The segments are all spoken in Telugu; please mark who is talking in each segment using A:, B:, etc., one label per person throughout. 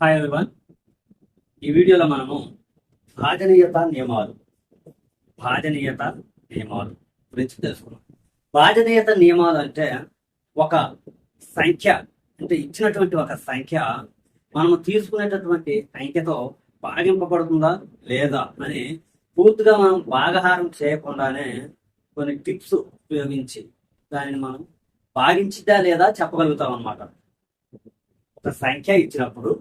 A: హాయ్ ఎవరివన్ ఈ వీడియోలో మనము భాజనీయత నియమాలు భాజనీయత నియమాలు గురించి తెలుసుకున్నాం భాజనీయత నియమాలు అంటే ఒక సంఖ్య అంటే ఇచ్చినటువంటి ఒక సంఖ్య మనము తీసుకునేటటువంటి సంఖ్యతో భాగింపబడుతుందా లేదా అని పూర్తిగా మనం భాగహారం చేయకుండానే కొన్ని టిప్స్ ఉపయోగించి దానిని మనం భాగించిదా లేదా చెప్పగలుగుతాం అన్నమాట ఒక సంఖ్య ఇచ్చినప్పుడు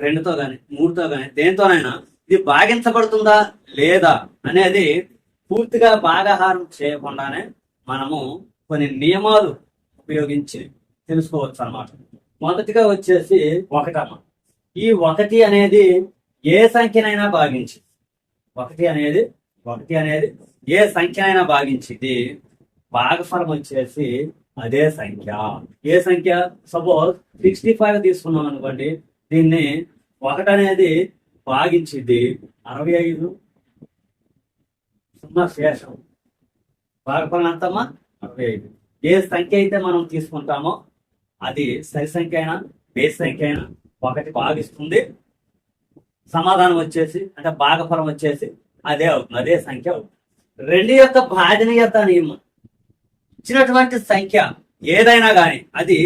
A: రెండుతో గాని మూడుతో గాని దేనితోనైనా ఇది భాగించబడుతుందా లేదా అనేది పూర్తిగా భాగాహారం చేయకుండానే మనము కొన్ని నియమాలు ఉపయోగించి తెలుసుకోవచ్చు అన్నమాట మొదటిగా వచ్చేసి ఒకటమ్మ. ఈ ఒకటి అనేది ఏ సంఖ్యనైనా భాగించి ఒకటి అనేది ఒకటి అనేది ఏ సంఖ్యనైనా భాగించింది భాగఫలం వచ్చేసి అదే సంఖ్య. ఏ సంఖ్య? సపోజ్ సిక్స్టీ ఫైవ్ తీసుకున్నాం అనుకోండి దీన్ని ఒకటి అనేది భాగించింది అరవై ఐదు. సున్నా శేషం. భాగఫలం అరవై ఐదు. ఏ సంఖ్య అయితే మనం తీసుకుంటామో అది సరి సంఖ్య అయినా బేస్ సంఖ్య అయినా ఒకటి భాగిస్తుంది. సమాధానం వచ్చేసి అంటే భాగఫలం వచ్చేసి అదే అవుతుంది అదే సంఖ్య అవుతుంది. రెండు యొక్క భాజనీయత నియమం ఇచ్చినటువంటి సంఖ్య ఏదైనా కానీ అది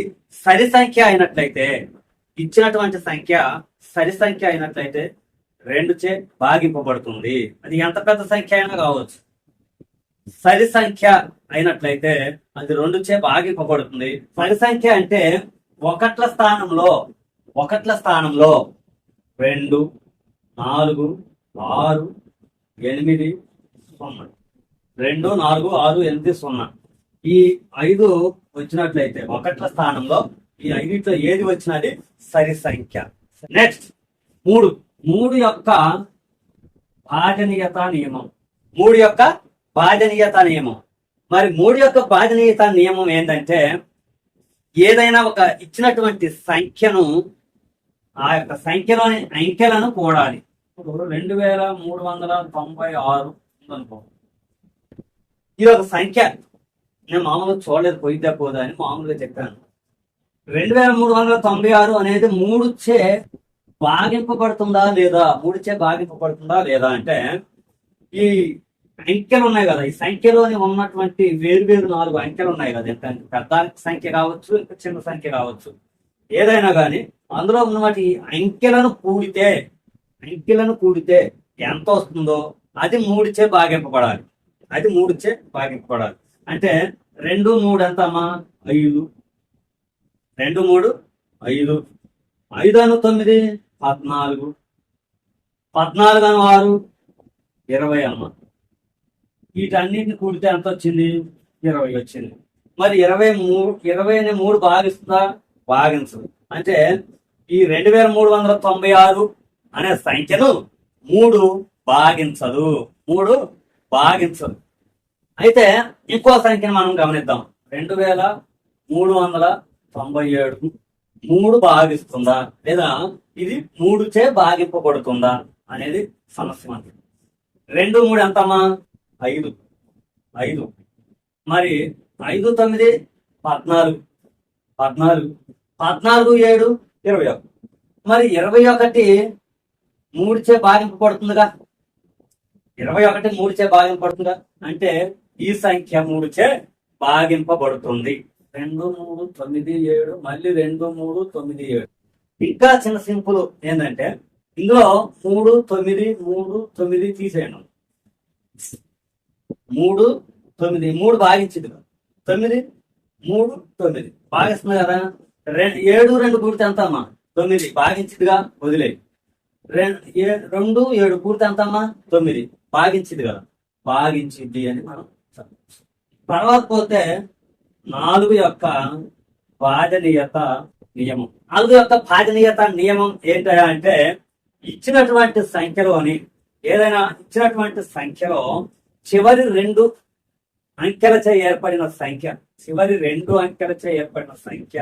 A: సరి సంఖ్య అయినట్లయితే ఇచ్చినటువంటి సంఖ్య సరి సంఖ్య అయినట్లయితే రెండు చే భాగింపబడుతుంది. అది ఎంత పెద్ద సంఖ్య అయినా కావచ్చు. సరి సంఖ్య అయినట్లయితే అది రెండు చే భాగింపబడుతుంది. సరి సంఖ్య అంటే ఒకట్ల స్థానంలో ఒకట్ల స్థానంలో రెండు నాలుగు ఆరు ఎనిమిది సున్నా. రెండు నాలుగు ఆరు ఎనిమిది సున్నా. ఈ ఐదు వచ్చినట్లయితే ఒకట్ల స్థానంలో ఈ ఐదుట్లో ఏది వచ్చినది? సరి సంఖ్య నెక్స్ట్ మూడు. మూడు యొక్క భాజనీయత నియమం. మూడు యొక్క భాజనీయత నియమం. మరి మూడు యొక్క భాజనీయత నియమం ఏంటంటే ఏదైనా ఒక ఇచ్చినటువంటి సంఖ్యను ఆ యొక్క సంఖ్యలోని అంకెలను కూడాలి. ఇప్పుడు రెండు వేల మూడు వందల తొంభై ఆరు ఉందనుకో. ఇది ఒక సంఖ్య నేను మామూలుగా చూడలేదు పోయిద్దా పోదా అని మామూలుగా చెప్పాను. రెండు వేల మూడు వందల తొంభై ఆరు అనేది మూడు చే భాగింపబడుతుందా లేదా? మూడుచే భాగింపబడుతుందా లేదా అంటే ఈ అంకెలు ఉన్నాయి కదా ఈ సంఖ్యలోని ఉన్నటువంటి వేరు వేరు నాలుగు అంకెలు ఉన్నాయి కదా ఎంత పెద్ద సంఖ్య కావచ్చు ఇంకా చిన్న సంఖ్య కావచ్చు. ఏదైనా కానీ అందులో ఉన్నటువంటి ఈ అంకెలను కూడితే అంకెలను కూడితే ఎంత వస్తుందో అది మూడిచే భాగింపబడాలి అది మూడిచే భాగింపబడాలి అంటే రెండు మూడు ఎంత అమ్మా ఐదు. రెండు మూడు ఐదు. ఐదు అను తొమ్మిది పద్నాలుగు. పద్నాలుగు అను ఆరు ఇరవై అమ్మ వీటన్నిటిని కూడితే ఎంత వచ్చింది? ఇరవై వచ్చింది. మరి ఇరవై మూడు ఇరవై మూడు భాగిస్తుందా? భాగించదు. అంటే ఈ రెండు వేల మూడు వందల తొంభై ఆరు అనే సంఖ్యను మూడు భాగించదు. మూడు భాగించదు. అయితే ఇంకో సంఖ్యను మనం గమనిద్దాం. రెండు వేల మూడు వందల తొంభై ఏడు మూడు భాగిస్తుందా? లేదా ఇది మూడు చే భాగింపబడుతుందా అనేది సమస్య మనకి రెండు మూడు ఎంతమ్మా? ఐదు. ఐదు. మరి ఐదు తొమ్మిది పద్నాలుగు. పద్నాలుగు. పద్నాలుగు ఏడు ఇరవై ఒకటి మరి ఇరవై ఒకటి మూడు చే భాగింపబడుతుందిగా? ఇరవై ఒకటి మూడు చే భాగింపబడుతుందా? అంటే ఈ సంఖ్య మూడు చే భాగింపబడుతుంది. రెండు మూడు తొమ్మిది ఏడు మళ్ళీ రెండు మూడు తొమ్మిది ఏడు. ఇంకా చిన్న సింపుల్ ఏంటంటే ఇందులో మూడు తొమ్మిది మూడు తొమ్మిది తీసేయండి. మూడు తొమ్మిది మూడు భాగించింది తొమ్మిది మూడు తొమ్మిది. భాగిస్తుంది కదా? రెండు ఏడు రెండు పూర్తి ఎంత అమ్మా తొమ్మిది భాగించిదిగా వదిలే రెండు రెండు ఏడు పూర్తి ఎంత అమ్మా తొమ్మిది. భాగించింది కదా. భాగించింది అని మనం తర్వాత పోతే నాలుగు యొక్క భాజనీయత నియమం. నాలుగు యొక్క భాజనీయత నియమం ఏంటంటే అంటే ఇచ్చినటువంటి సంఖ్యలోని ఏదైనా ఇచ్చినటువంటి సంఖ్యలో చివరి రెండు అంకెలచే ఏర్పడిన సంఖ్య చివరి రెండు అంకెలచే ఏర్పడిన సంఖ్య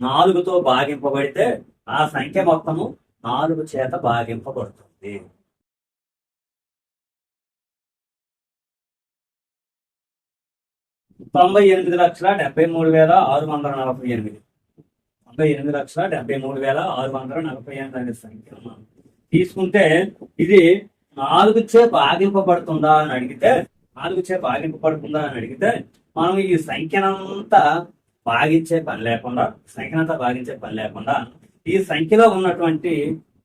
A: నాలుగుతో భాగింపబడితే ఆ సంఖ్య మొత్తము నాలుగు చేత భాగింపబడుతుంది. తొంభై ఎనిమిది లక్షల డెబ్బై మూడు వేల ఆరు వందల నలభై ఎనిమిది. తొంభై ఎనిమిది లక్షల డెబ్బై మూడు వేల ఆరు వందల నలభై ఎనిమిది అనే సంఖ్య. తీసుకుంటే ఇది నాలుగు చే భాగింపబడుతుందా అని అడిగితే నాలుగు చే భాగింపబడుతుందా అని అడిగితే మనం ఈ సంఖ్యనంతా భాగించే పని లేకుండా సంఖ్యనంతా భాగించే పని లేకుండా ఈ సంఖ్యలో ఉన్నటువంటి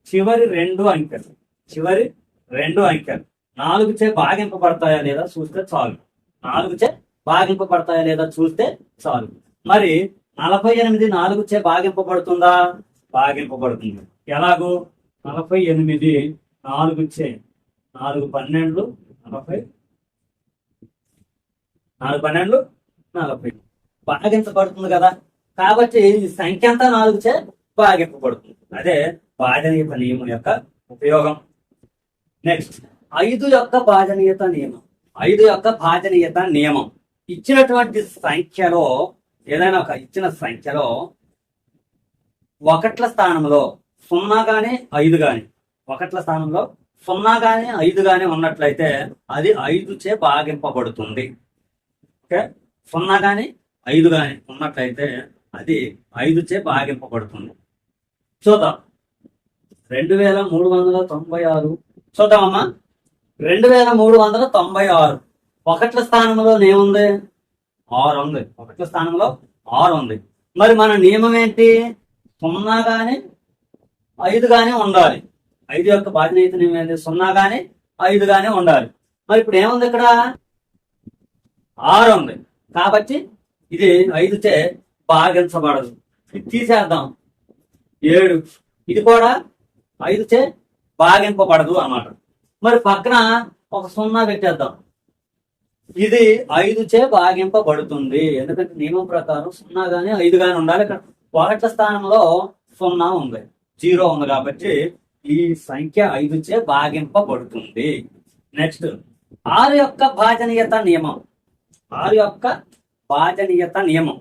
A: చివరి రెండు అంకెలు చివరి రెండు అంకెలు నాలుగు చే భాగింపబడతాయా లేదా చూస్తే చాలు. నాలుగు చే భాగింపబడతాయా లేదా చూస్తే చాలు. మరి నలభై ఎనిమిది నాలుగు చే భాగింపబడుతుందా? భాగింపబడుతుంది. ఎలాగో? నలభై ఎనిమిది నాలుగు చే నాలుగు పన్నెండు నలభై. నాలుగు పన్నెండు నలభై. భాగించబడుతుంది కదా. కాబట్టి ఈ సంఖ్య అంతా నాలుగు చే భాగింపబడుతుంది. అదే భాజనీయత నియమం యొక్క ఉపయోగం. నెక్స్ట్ ఐదు యొక్క భాజనీయత నియమం. ఐదు యొక్క భాజనీయత నియమం. ఇచ్చినటువంటి సంఖ్యలో ఏదైనా ఒక ఇచ్చిన సంఖ్యలో ఒకట్ల స్థానంలో సున్నా కానీ ఐదు కానీ ఒకట్ల స్థానంలో సున్నా కానీ ఐదు కానీ ఉన్నట్లయితే అది ఐదు చే భాగింపబడుతుంది. ఓకే? సున్నా కానీ ఐదు కానీ ఉన్నట్లయితే అది ఐదు చే భాగింపబడుతుంది. చూద్దాం. రెండు వేల మూడు వందల తొంభై ఆరు. చూద్దామమ్మా. రెండు వేల మూడు వందల తొంభై ఆరు. ఒకట్ల స్థానంలో ఏముంది? ఆరు ఉంది ఒకట్ల స్థానంలో ఆరు ఉంది మరి మన నియమం ఏంటి సున్నా కానీ ఐదు కానీ ఉండాలి. ఐదు యొక్క బాధ్యత నియమం ఏంటి సున్నా కానీ ఐదు కానీ ఉండాలి. మరి ఇప్పుడు ఏముంది ఇక్కడ? ఆరు ఉంది కాబట్టి ఇది ఐదు చే భాగించబడదు. ఇది తీసేద్దాం. ఏడు. ఇది కూడా ఐదు చే భాగింపబడదు అన్నమాట. మరి పక్కన ఒక సున్నా పెట్టేద్దాం. ఇది ఐదు చే భాగింపబడుతుంది. ఎందుకంటే నియమం ప్రకారం సున్నా కానీ ఐదు గాని ఉండాలి. ఇక్కడ ఒకటి స్థానంలో సున్నా ఉంది. జీరో ఉంది కాబట్టి ఈ సంఖ్య ఐదు చే భాగింపబడుతుంది. నెక్స్ట్ ఆరు యొక్క భాజనీయత నియమం. ఆరు యొక్క భాజనీయత నియమం.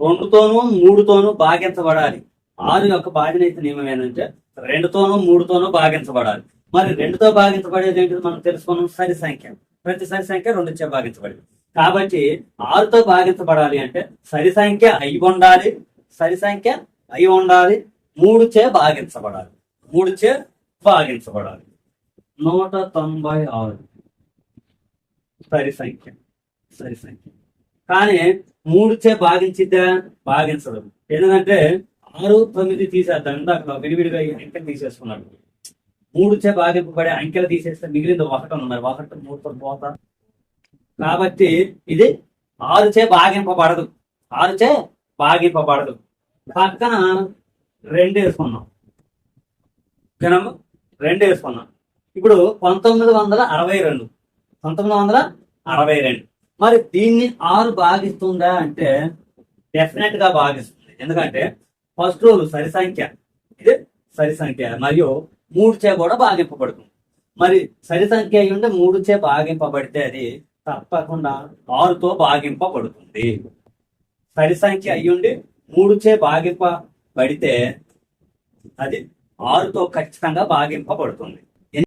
A: రెండుతోనూ మూడుతోనూ భాగించబడాలి. ఆరు యొక్క భాజనీయత నియమం ఏంటంటే రెండుతోనూ మూడుతోనూ భాగించబడాలి. మరి రెండుతో భాగించబడేది ఏంటి మనం తెలుసుకున్నాం సరి సంఖ్య. ప్రతి సరి సంఖ్య రెండు చే భాగించబడింది. కాబట్టి ఆరుతో భాగించబడాలి అంటే సరి సంఖ్య అయి ఉండాలి సరి సంఖ్య అయి ఉండాలి మూడు చే భాగించబడాలి మూడు చే భాగించబడాలి. నూట తొంభై ఆరు. సరి సంఖ్య సరి సంఖ్య. కానీ మూడు చే భాగించిద్దా భాగించదు. ఎందుకంటే ఆరు తొమ్మిది తీసేద్దాం. ఇందాక విడివిడిగా ఈ తీసేసుకున్నాడు. మూడు చే భాగింపబడే అంకెలు తీసేస్తే మిగిలింది ఒకటి ఉంది మరి ఒకటి మూడుతో పోత. కాబట్టి ఇది ఆరు చే భాగింపబడదు ఆరు చే భాగింపబడదు పక్కన రెండు వేసుకున్నాం. జనం రెండు వేసుకున్నాం. ఇప్పుడు పంతొమ్మిది వందల అరవై రెండు. పంతొమ్మిది వందల అరవై రెండు. మరి దీన్ని ఆరు భాగిస్తుందా అంటే డెఫినెట్గా భాగిస్తుంది ఎందుకంటే ఫస్ట్ రూల్ సరి సంఖ్య. ఇది సరి సంఖ్య. మరియు మూడు చే కూడా భాగింపబడుతుంది మరి సరి సంఖ్య అయి ఉంటే మూడు చే భాగింపబడితే అది తప్పకుండా ఆరుతో భాగింపబడుతుంది సరి సంఖ్య అయ్యుండి మూడు చే భాగింపబడితే అది ఆరుతో ఖచ్చితంగా భాగింపబడుతుంది